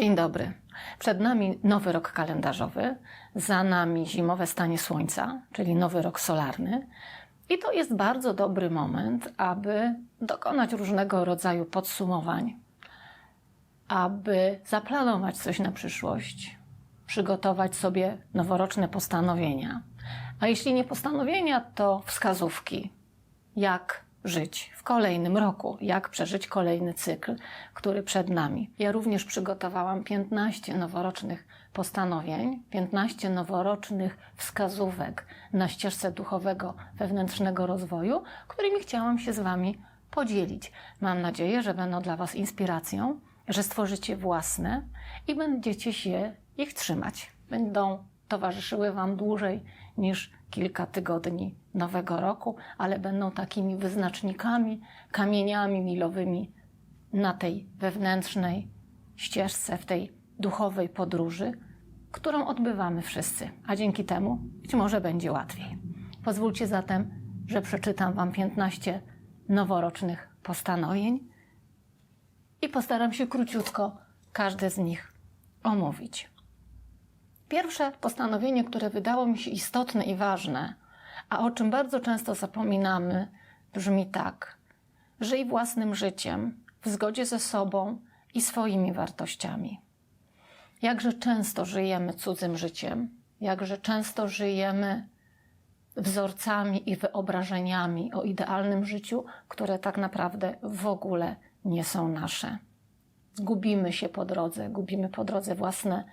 Dzień dobry. Przed nami nowy rok kalendarzowy, za nami zimowe stanie słońca, czyli nowy rok solarny. I to jest bardzo dobry moment, aby dokonać różnego rodzaju podsumowań, aby zaplanować coś na przyszłość, przygotować sobie noworoczne postanowienia. A jeśli nie postanowienia, to wskazówki, jak żyć w kolejnym roku, jak przeżyć kolejny cykl, który przed nami. Ja również przygotowałam 15 noworocznych postanowień, 15 noworocznych wskazówek na ścieżce duchowego wewnętrznego rozwoju, którymi chciałam się z Wami podzielić. Mam nadzieję, że będą dla Was inspiracją, że stworzycie własne i będziecie się ich trzymać. Będą towarzyszyły Wam dłużej niż kilka tygodni nowego roku, ale będą takimi wyznacznikami, kamieniami milowymi na tej wewnętrznej ścieżce, w tej duchowej podróży, którą odbywamy wszyscy, a dzięki temu być może będzie łatwiej. Pozwólcie zatem, że przeczytam Wam 15 noworocznych postanowień i postaram się króciutko każde z nich omówić. Pierwsze postanowienie, które wydało mi się istotne i ważne, a o czym bardzo często zapominamy, brzmi tak: żyj własnym życiem w zgodzie ze sobą i swoimi wartościami. Jakże często żyjemy cudzym życiem, jakże często żyjemy wzorcami i wyobrażeniami o idealnym życiu, które tak naprawdę w ogóle nie są nasze. Gubimy się po drodze, gubimy po drodze własne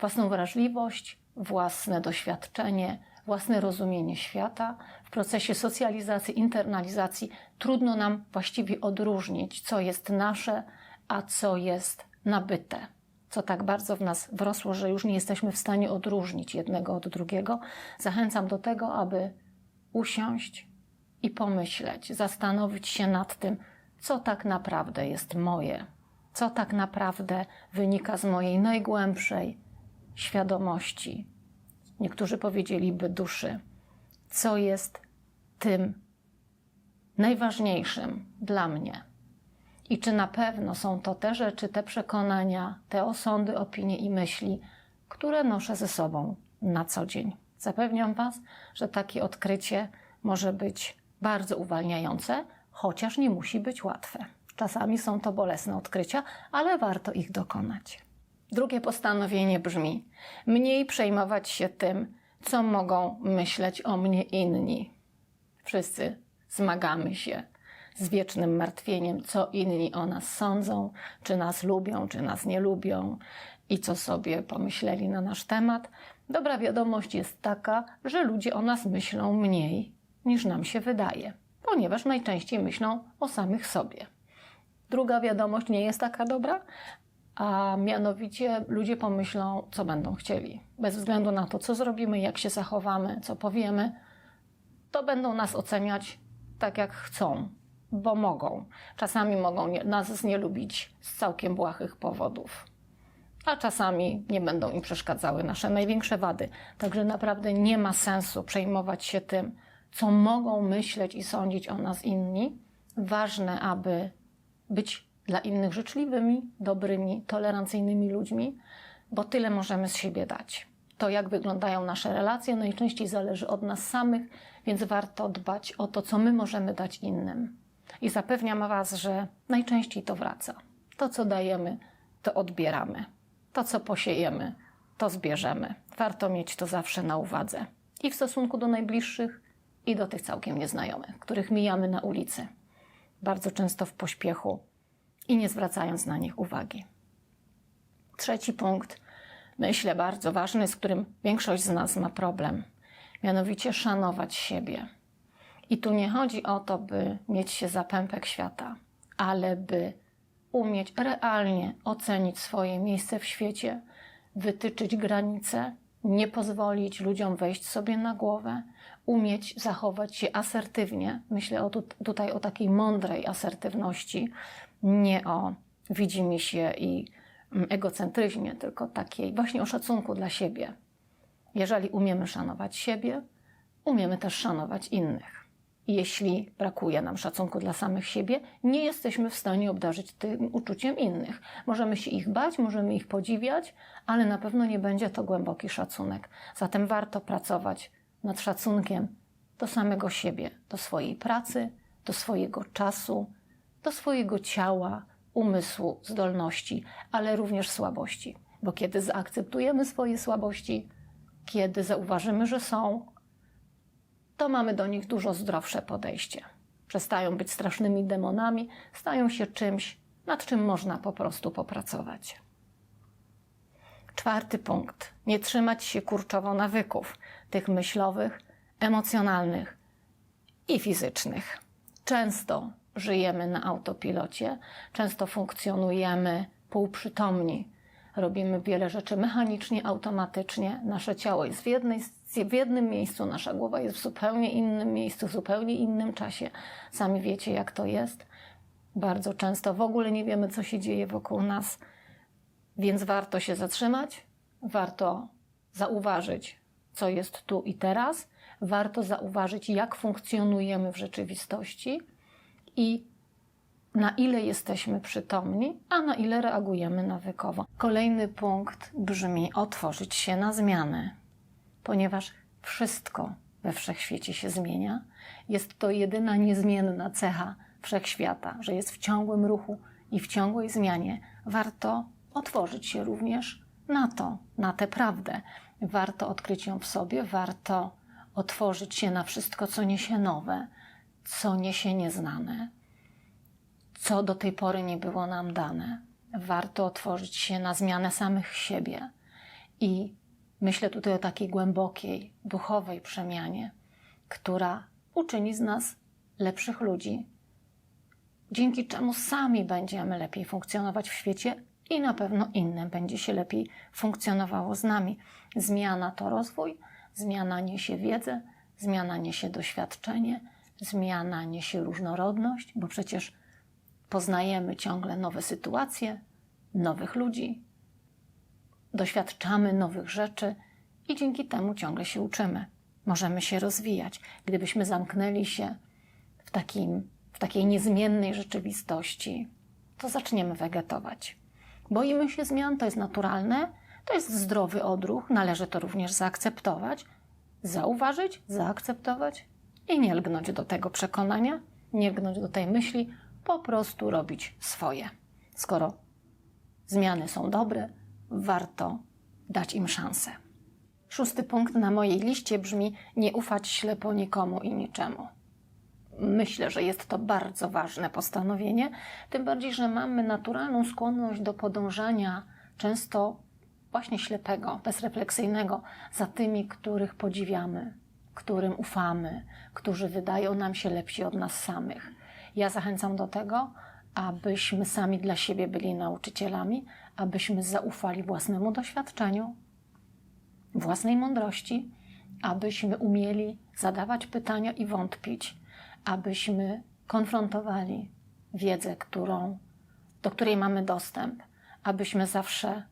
własną wrażliwość, własne doświadczenie, własne rozumienie świata. W procesie socjalizacji, internalizacji trudno nam właściwie odróżnić, co jest nasze, a co jest nabyte. Co tak bardzo w nas wrosło, że już nie jesteśmy w stanie odróżnić jednego od drugiego. Zachęcam do tego, aby usiąść i pomyśleć, zastanowić się nad tym, co tak naprawdę jest moje, co tak naprawdę wynika z mojej najgłębszej, świadomości, niektórzy powiedzieliby duszy, co jest tym najważniejszym dla mnie. I czy na pewno są to te rzeczy, te przekonania, te osądy, opinie i myśli, które noszę ze sobą na co dzień. Zapewniam Was, że takie odkrycie może być bardzo uwalniające, chociaż nie musi być łatwe. Czasami są to bolesne odkrycia, ale warto ich dokonać. Drugie postanowienie brzmi: mniej przejmować się tym, co mogą myśleć o mnie inni. Wszyscy zmagamy się z wiecznym martwieniem, co inni o nas sądzą, czy nas lubią, czy nas nie lubią i co sobie pomyśleli na nasz temat. Dobra wiadomość jest taka, że ludzie o nas myślą mniej niż nam się wydaje, ponieważ najczęściej myślą o samych sobie. Druga wiadomość nie jest taka dobra, a mianowicie ludzie pomyślą, co będą chcieli. Bez względu na to, co zrobimy, jak się zachowamy, co powiemy, to będą nas oceniać tak, jak chcą, bo mogą. Czasami mogą nas nie lubić z całkiem błahych powodów, a czasami nie będą im przeszkadzały nasze największe wady. Także naprawdę nie ma sensu przejmować się tym, co mogą myśleć i sądzić o nas inni. Ważne, aby być dla innych życzliwymi, dobrymi, tolerancyjnymi ludźmi, bo tyle możemy z siebie dać. To, jak wyglądają nasze relacje, najczęściej zależy od nas samych, więc warto dbać o to, co my możemy dać innym. I zapewniam Was, że najczęściej to wraca. To, co dajemy, to odbieramy. To, co posiejemy, to zbierzemy. Warto mieć to zawsze na uwadze. I w stosunku do najbliższych, i do tych całkiem nieznajomych, których mijamy na ulicy. Bardzo często w pośpiechu i nie zwracając na nich uwagi. Trzeci punkt, myślę bardzo ważny, z którym większość z nas ma problem, mianowicie szanować siebie. I tu nie chodzi o to, by mieć się za pępek świata, ale by umieć realnie ocenić swoje miejsce w świecie, wytyczyć granice, nie pozwolić ludziom wejść sobie na głowę, umieć zachować się asertywnie. Myślę o tu, tutaj o takiej mądrej asertywności, nie o widzimy się i mm, egocentryzmie, tylko takiej właśnie o szacunku dla siebie. Jeżeli umiemy szanować siebie, umiemy też szanować innych. jeśli brakuje nam szacunku dla samych siebie, nie jesteśmy w stanie obdarzyć tym uczuciem innych. Możemy się ich bać, możemy ich podziwiać, ale na pewno nie będzie to głęboki szacunek. Zatem warto pracować nad szacunkiem do samego siebie, do swojej pracy, do swojego czasu, do swojego ciała, umysłu, zdolności, ale również słabości. Bo kiedy zaakceptujemy swoje słabości, kiedy zauważymy, że są, to mamy do nich dużo zdrowsze podejście. Przestają być strasznymi demonami, stają się czymś, nad czym można po prostu popracować. Czwarty punkt. Nie trzymać się kurczowo nawyków, tych myślowych, emocjonalnych i fizycznych. Często żyjemy na autopilocie, często funkcjonujemy półprzytomni. Robimy wiele rzeczy mechanicznie, automatycznie. Nasze ciało jest w, jednej, w jednym miejscu, nasza głowa jest w zupełnie innym miejscu, w zupełnie innym czasie. Sami wiecie, jak to jest. Bardzo często w ogóle nie wiemy, co się dzieje wokół nas, więc warto się zatrzymać, warto zauważyć, co jest tu i teraz, warto zauważyć, jak funkcjonujemy w rzeczywistości i na ile jesteśmy przytomni, a na ile reagujemy nawykowo. Kolejny punkt brzmi otworzyć się na zmiany, ponieważ wszystko we wszechświecie się zmienia. Jest to jedyna niezmienna cecha wszechświata, że jest w ciągłym ruchu i w ciągłej zmianie. Warto otworzyć się również na to, na tę prawdę. Warto odkryć ją w sobie, warto otworzyć się na wszystko, co niesie nowe, co niesie nieznane, co do tej pory nie było nam dane. Warto otworzyć się na zmianę samych siebie. I myślę tutaj o takiej głębokiej, duchowej przemianie, która uczyni z nas lepszych ludzi, dzięki czemu sami będziemy lepiej funkcjonować w świecie i na pewno innym będzie się lepiej funkcjonowało z nami. Zmiana to rozwój, zmiana niesie wiedzę, zmiana niesie doświadczenie, zmiana niesie różnorodność, bo przecież poznajemy ciągle nowe sytuacje, nowych ludzi, doświadczamy nowych rzeczy i dzięki temu ciągle się uczymy. Możemy się rozwijać. Gdybyśmy zamknęli się w, takim, w takiej niezmiennej rzeczywistości, to zaczniemy wegetować. Boimy się zmian, to jest naturalne, to jest zdrowy odruch, należy to również zaakceptować, zauważyć, zaakceptować i nie lgnąć do tego przekonania, nie lgnąć do tej myśli, po prostu robić swoje. Skoro zmiany są dobre, warto dać im szansę. Szósty punkt na mojej liście brzmi: nie ufać ślepo nikomu i niczemu. Myślę, że jest to bardzo ważne postanowienie, tym bardziej, że mamy naturalną skłonność do podążania często właśnie ślepego, bezrefleksyjnego za tymi, których podziwiamy, którym ufamy, którzy wydają nam się lepsi od nas samych. Ja zachęcam do tego, abyśmy sami dla siebie byli nauczycielami, abyśmy zaufali własnemu doświadczeniu, własnej mądrości, abyśmy umieli zadawać pytania i wątpić, abyśmy konfrontowali wiedzę, którą, do której mamy dostęp, abyśmy zawsze,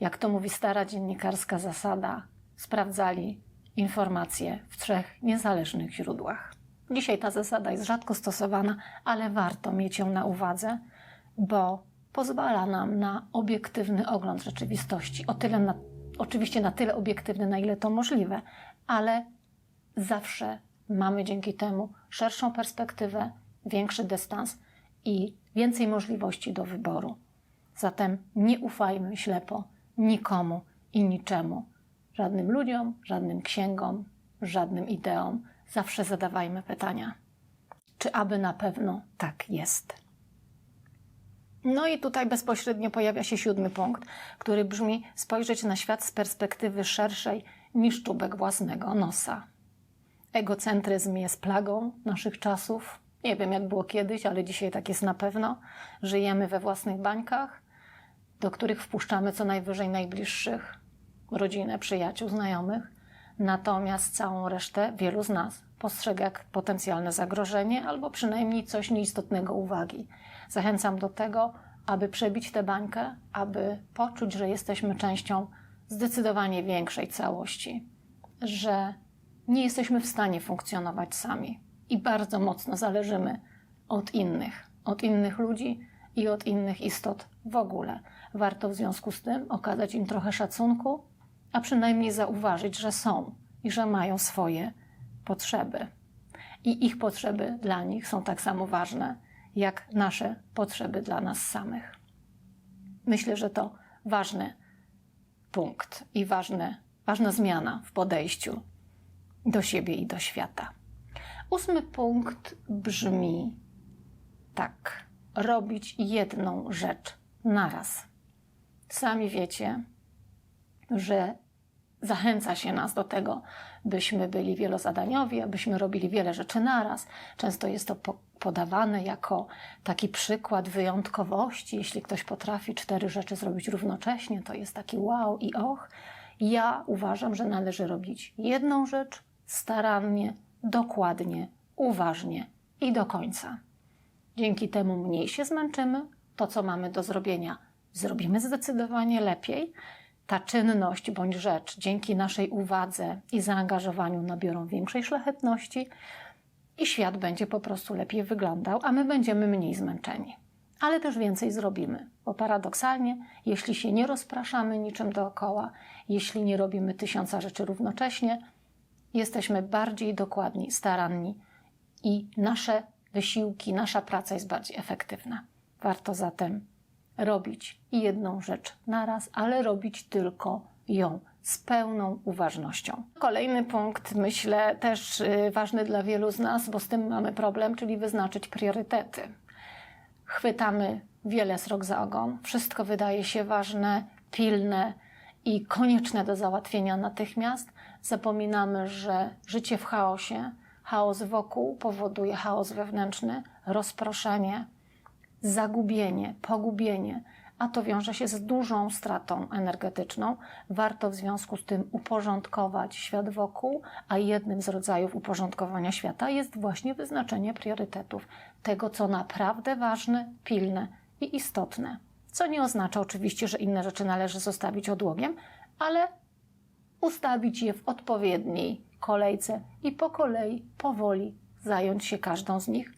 jak to mówi stara dziennikarska zasada, sprawdzali informacje w trzech niezależnych źródłach. Dzisiaj ta zasada jest rzadko stosowana, ale warto mieć ją na uwadze, bo pozwala nam na obiektywny ogląd rzeczywistości. O tyle na, oczywiście na tyle obiektywny, na ile to możliwe, ale zawsze mamy dzięki temu szerszą perspektywę, większy dystans i więcej możliwości do wyboru. Zatem nie ufajmy ślepo nikomu i niczemu, żadnym ludziom, żadnym księgom, żadnym ideom, zawsze zadawajmy pytania. Czy aby na pewno tak jest? No i tutaj bezpośrednio pojawia się siódmy punkt, który brzmi spojrzeć na świat z perspektywy szerszej niż czubek własnego nosa. Egocentryzm jest plagą naszych czasów. Nie wiem, jak było kiedyś, ale dzisiaj tak jest na pewno. Żyjemy we własnych bańkach, do których wpuszczamy co najwyżej najbliższych, rodzinę, przyjaciół, znajomych Natomiast całą resztę wielu z nas postrzega jak potencjalne zagrożenie albo przynajmniej coś nieistotnego uwagi. Zachęcam do tego, aby przebić tę bańkę, aby poczuć, że jesteśmy częścią zdecydowanie większej całości, że nie jesteśmy w stanie funkcjonować sami i bardzo mocno zależymy od innych, od innych ludzi i od innych istot w ogóle. Warto w związku z tym okazać im trochę szacunku, a przynajmniej zauważyć, że są i że mają swoje potrzeby. I ich potrzeby dla nich są tak samo ważne, jak nasze potrzeby dla nas samych. Myślę, że to ważny punkt i ważna zmiana w podejściu do siebie i do świata. Ósmy punkt brzmi tak: robić jedną rzecz naraz. Sami wiecie, że zachęca się nas do tego, byśmy byli wielozadaniowi, abyśmy robili wiele rzeczy naraz. Często jest to po podawane jako taki przykład wyjątkowości. Jeśli ktoś potrafi cztery rzeczy zrobić równocześnie, to jest taki wow i och. Ja uważam, że należy robić jedną rzecz starannie, dokładnie, uważnie i do końca. Dzięki temu mniej się zmęczymy, to co mamy do zrobienia zrobimy zdecydowanie lepiej. Ta czynność bądź rzecz dzięki naszej uwadze i zaangażowaniu nabiorą większej szlachetności i świat będzie po prostu lepiej wyglądał, a my będziemy mniej zmęczeni. Ale też więcej zrobimy, bo paradoksalnie, jeśli się nie rozpraszamy niczym dookoła, jeśli nie robimy tysiąca rzeczy równocześnie, jesteśmy bardziej dokładni, staranni i nasze wysiłki, nasza praca jest bardziej efektywna. Warto zatem robić jedną rzecz naraz, ale robić tylko ją z pełną uważnością. Kolejny punkt, myślę, też y, ważny dla wielu z nas, bo z tym mamy problem, czyli wyznaczyć priorytety. Chwytamy wiele srok za ogon, wszystko wydaje się ważne, pilne i konieczne do załatwienia natychmiast. Zapominamy, że życie w chaosie, chaos wokół powoduje chaos wewnętrzny, rozproszenie, zagubienie, pogubienie, a to wiąże się z dużą stratą energetyczną. Warto w związku z tym uporządkować świat wokół, a jednym z rodzajów uporządkowania świata jest właśnie wyznaczenie priorytetów tego, co naprawdę ważne, pilne i istotne. Co nie oznacza oczywiście, że inne rzeczy należy zostawić odłogiem, ale ustawić je w odpowiedniej kolejce i po kolei, powoli zająć się każdą z nich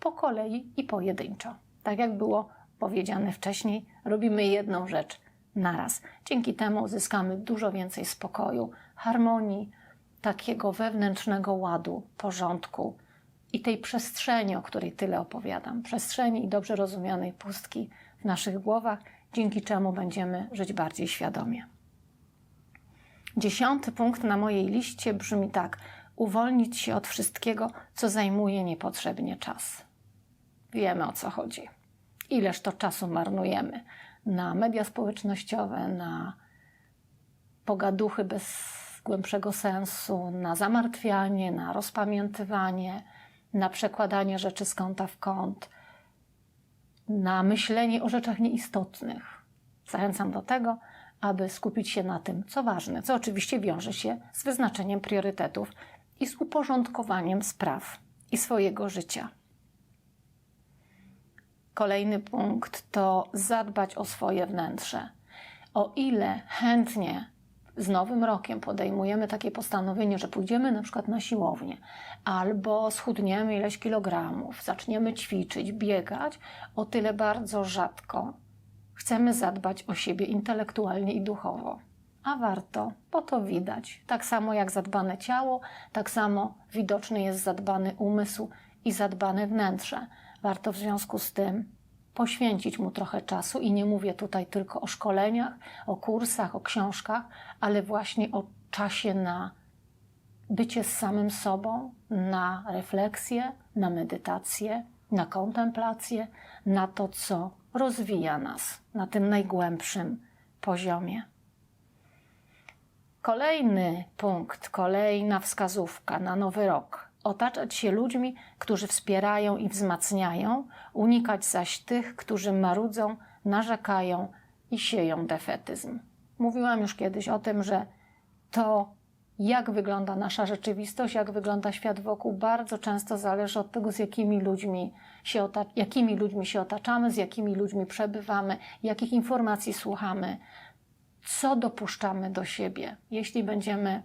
po kolei i pojedynczo. Tak jak było powiedziane wcześniej, robimy jedną rzecz naraz. Dzięki temu uzyskamy dużo więcej spokoju, harmonii, takiego wewnętrznego ładu, porządku i tej przestrzeni, o której tyle opowiadam. Przestrzeni i dobrze rozumianej pustki w naszych głowach, dzięki czemu będziemy żyć bardziej świadomie. Dziesiąty punkt na mojej liście brzmi tak: uwolnić się od wszystkiego, co zajmuje niepotrzebnie czas. Wiemy o co chodzi. Ileż to czasu marnujemy na media społecznościowe, na pogaduchy bez głębszego sensu, na zamartwianie, na rozpamiętywanie, na przekładanie rzeczy z kąta w kąt, na myślenie o rzeczach nieistotnych. Zachęcam do tego, aby skupić się na tym, co ważne, co oczywiście wiąże się z wyznaczeniem priorytetów i z uporządkowaniem spraw i swojego życia. Kolejny punkt to zadbać o swoje wnętrze. O ile chętnie z nowym rokiem podejmujemy takie postanowienie, że pójdziemy na przykład na siłownię, albo schudniemy ileś kilogramów, zaczniemy ćwiczyć, biegać, o tyle bardzo rzadko chcemy zadbać o siebie intelektualnie i duchowo. A warto, bo to widać. Tak samo jak zadbane ciało, tak samo widoczny jest zadbany umysł i zadbane wnętrze. Warto w związku z tym poświęcić mu trochę czasu i nie mówię tutaj tylko o szkoleniach, o kursach, o książkach, ale właśnie o czasie na bycie z samym sobą, na refleksję, na medytację, na kontemplację, na to, co rozwija nas na tym najgłębszym poziomie. Kolejny punkt, kolejna wskazówka na nowy rok. Otaczać się ludźmi, którzy wspierają i wzmacniają, unikać zaś tych, którzy marudzą, narzekają i sieją defetyzm. Mówiłam już kiedyś o tym, że to, jak wygląda nasza rzeczywistość, jak wygląda świat wokół, bardzo często zależy od tego, z jakimi ludźmi się, jakimi ludźmi się otaczamy, z jakimi ludźmi przebywamy, jakich informacji słuchamy, co dopuszczamy do siebie. Jeśli będziemy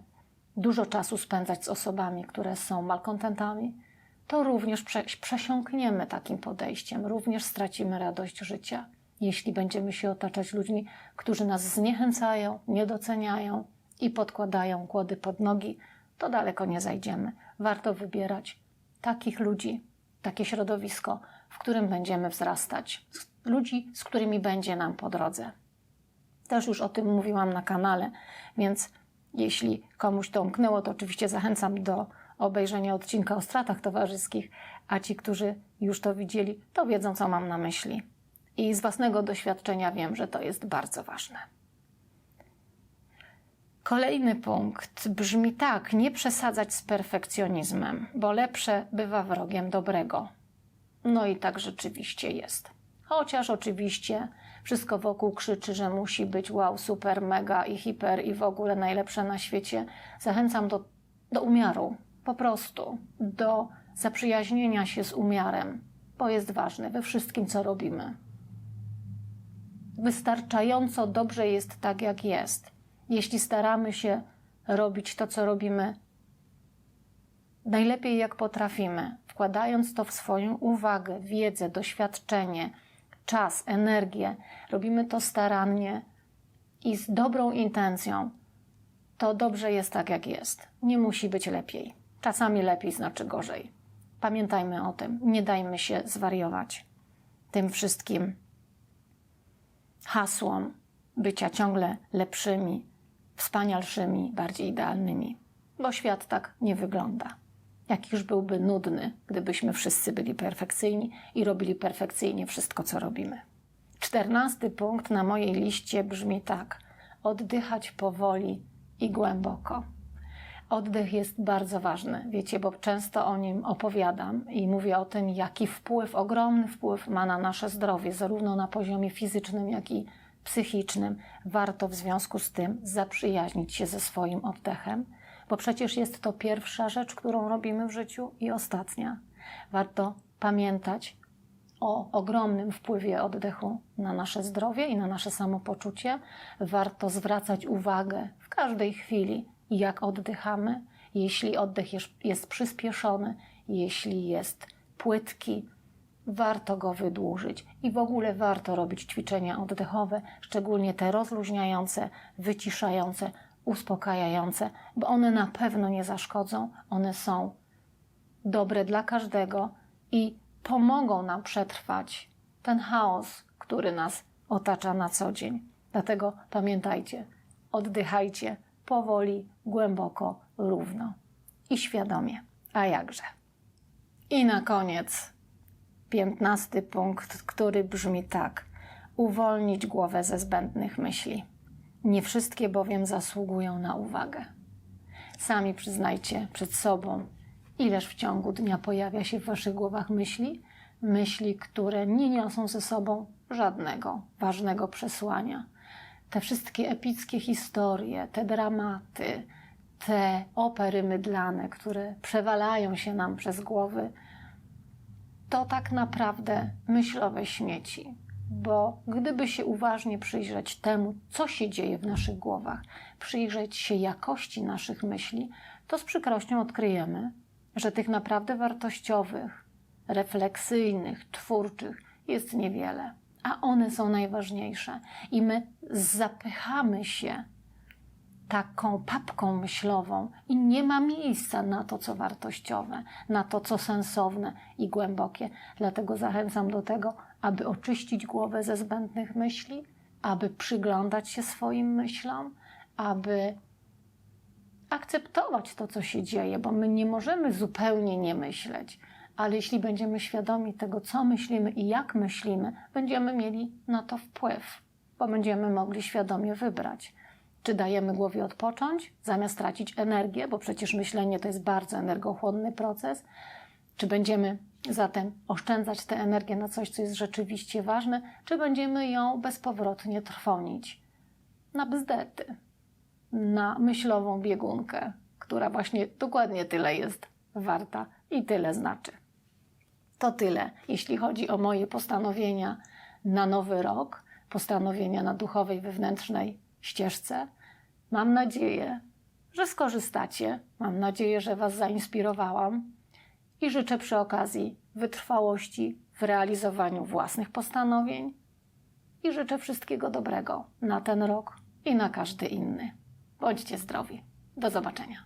dużo czasu spędzać z osobami, które są malkontentami, to również prze, przesiąkniemy takim podejściem, również stracimy radość życia. Jeśli będziemy się otaczać ludźmi, którzy nas zniechęcają, nie doceniają i podkładają kłody pod nogi, to daleko nie zajdziemy. Warto wybierać takich ludzi, takie środowisko, w którym będziemy wzrastać, ludzi, z którymi będzie nam po drodze. Też już o tym mówiłam na kanale, więc jeśli komuś to umknęło, to oczywiście zachęcam do obejrzenia odcinka o stratach towarzyskich, a ci, którzy już to widzieli, to wiedzą, co mam na myśli. I z własnego doświadczenia wiem, że to jest bardzo ważne. Kolejny punkt brzmi tak: nie przesadzać z perfekcjonizmem, bo lepsze bywa wrogiem dobrego. No i tak rzeczywiście jest. Chociaż oczywiście wszystko wokół krzyczy, że musi być wow, super, mega i hiper i w ogóle najlepsze na świecie, zachęcam do, do umiaru, po prostu. Do zaprzyjaźnienia się z umiarem, bo jest ważne. We wszystkim, co robimy. Wystarczająco dobrze jest tak, jak jest. Jeśli staramy się robić to, co robimy, najlepiej jak potrafimy, wkładając to w swoją uwagę, wiedzę, doświadczenie, czas, energię, robimy to starannie i z dobrą intencją, to dobrze jest tak, jak jest. Nie musi być lepiej. Czasami lepiej znaczy gorzej. Pamiętajmy o tym. Nie dajmy się zwariować tym wszystkim hasłom bycia ciągle lepszymi, wspanialszymi, bardziej idealnymi, bo świat tak nie wygląda. Jakiż byłby nudny, gdybyśmy wszyscy byli perfekcyjni i robili perfekcyjnie wszystko, co robimy. Czternasty punkt na mojej liście brzmi tak: oddychać powoli i głęboko. Oddech jest bardzo ważny, wiecie, bo często o nim opowiadam i mówię o tym, jaki wpływ, ogromny wpływ ma na nasze zdrowie, zarówno na poziomie fizycznym, jak i psychicznym. Warto w związku z tym zaprzyjaźnić się ze swoim oddechem, bo przecież jest to pierwsza rzecz, którą robimy w życiu i ostatnia. Warto pamiętać o ogromnym wpływie oddechu na nasze zdrowie i na nasze samopoczucie. Warto zwracać uwagę w każdej chwili, jak oddychamy. Jeśli oddech jest, przyspieszony, jeśli jest płytki, warto go wydłużyć i w ogóle warto robić ćwiczenia oddechowe, szczególnie te rozluźniające, wyciszające, uspokajające, bo one na pewno nie zaszkodzą, one są dobre dla każdego i pomogą nam przetrwać ten chaos, który nas otacza na co dzień. Dlatego pamiętajcie, oddychajcie powoli, głęboko, równo i świadomie. A jakże? I na koniec piętnasty punkt, który brzmi tak: uwolnić głowę ze zbędnych myśli. Nie wszystkie bowiem zasługują na uwagę. Sami przyznajcie przed sobą, ileż w ciągu dnia pojawia się w waszych głowach myśli, myśli, które nie niosą ze sobą żadnego ważnego przesłania. Te wszystkie epickie historie, te dramaty, te opery mydlane, które przewalają się nam przez głowy, to tak naprawdę myślowe śmieci. Bo gdyby się uważnie przyjrzeć temu, co się dzieje w naszych głowach, przyjrzeć się jakości naszych myśli, to z przykrością odkryjemy, że tych naprawdę wartościowych, refleksyjnych, twórczych jest niewiele, a one są najważniejsze. I my zapychamy się taką papką myślową i nie ma miejsca na to, co wartościowe, na to, co sensowne i głębokie. Dlatego zachęcam do tego, aby oczyścić głowę ze zbędnych myśli, aby przyglądać się swoim myślom, aby akceptować to, co się dzieje, bo my nie możemy zupełnie nie myśleć, ale jeśli będziemy świadomi tego, co myślimy i jak myślimy, będziemy mieli na to wpływ, bo będziemy mogli świadomie wybrać. Czy dajemy głowie odpocząć, zamiast tracić energię, bo przecież myślenie to jest bardzo energochłonny proces? Czy będziemy zatem oszczędzać tę energię na coś, co jest rzeczywiście ważne, czy będziemy ją bezpowrotnie trwonić na bzdety, na myślową biegunkę, która właśnie dokładnie tyle jest warta i tyle znaczy. To tyle, jeśli chodzi o moje postanowienia na nowy rok, postanowienia na duchowej, wewnętrznej ścieżce. Mam nadzieję, że skorzystacie. Mam nadzieję, że Was zainspirowałam i życzę przy okazji wytrwałości w realizowaniu własnych postanowień i życzę wszystkiego dobrego na ten rok i na każdy inny. Bądźcie zdrowi. Do zobaczenia.